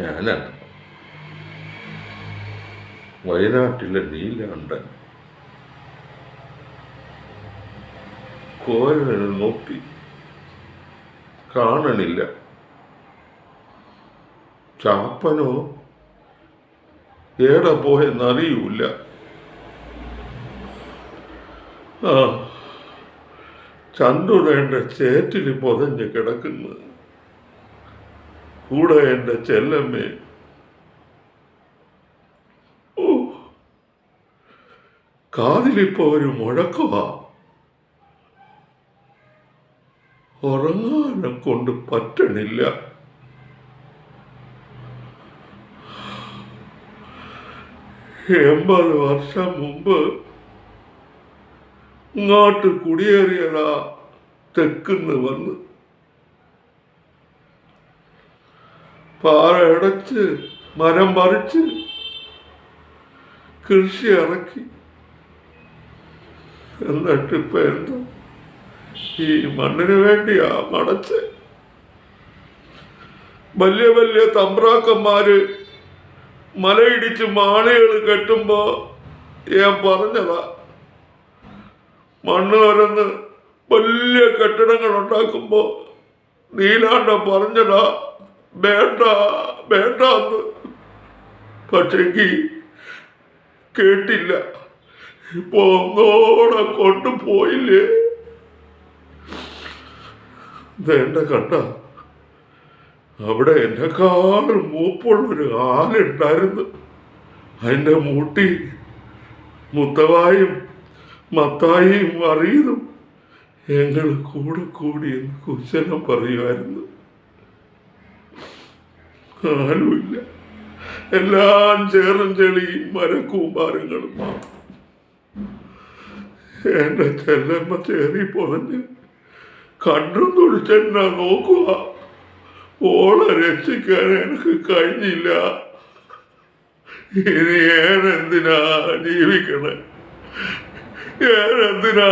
ഞാനാണ് വയനാട്ടിലെ നീലാണ്ടൻ. കോരനെ നോക്കി. കാണണില്ല. ചാപ്പനോ? ഏടെ പോയെന്നറിയൂല ആ ചന്തുട എന്റെ ചേറ്റിൽ പൊതഞ്ഞ് കിടക്കുന്നു. കൂടെ എന്റെ ചെല്ലമ്മേ. ഓ. കാതിലിപ്പോ ഒരു മുഴക്കമാ ഉറങ്ങാനെ കൊണ്ട് പറ്റണില്ല. എൺപത് വർഷം മുമ്പ് ഇങ്ങോട്ട് കുടിയേറിയതാ തെക്കുന്ന് വന്ന്. പാറ അടച്ച് മരം പറിച്ച് കൃഷി ഇറക്കി. എന്നിട്ട് ഇപ്പൊ എന്താ? ഈ മണ്ണിന് വേണ്ടിയാ മടച്ച്. വലിയ വലിയ തമ്പ്രാക്കന്മാര് മലയിടിച്ച് മാളികൾ കെട്ടുമ്പോ ഞാൻ പറഞ്ഞതാ മണ്ണ് തുരന്ന് വലിയ കെട്ടിടങ്ങൾ ഉണ്ടാക്കുമ്പോ നീലാണ്ട പറഞ്ഞതാ വേണ്ട വേണ്ട എന്ന് പക്ഷെങ്കിൽ കേട്ടില്ല. ഇപ്പൊ ഒന്നോടെ കൊണ്ടുപോയില്ലേ വേണ്ട കണ്ട. അവിടെ എന്നെക്കാളും മൂപ്പുള്ളൊരു ആലുണ്ടായിരുന്നു അതിന്റെ മൂട്ടി മുത്തവായും മത്തായിയും അറിയതും ഞങ്ങൾ കൂടെ കൂടി എന്ന് കുശലം പറയുമായിരുന്നു. ആരുമില്ല. എല്ലാം ചേറും ചെളിയും മരക്കൂമ്പാരങ്ങളും എന്റെ ചെല്ലമ്മ ചേറി പൊതഞ്ഞ് കണ്ണും തുളിച്ചെന്ന നോക്കുക. ഓളെ രക്ഷിക്കാൻ എനിക്ക് കഴിഞ്ഞില്ല. ഇനി ഏനെന്തിനാ ജീവിക്കണേ? ഞാനെന്തിനാ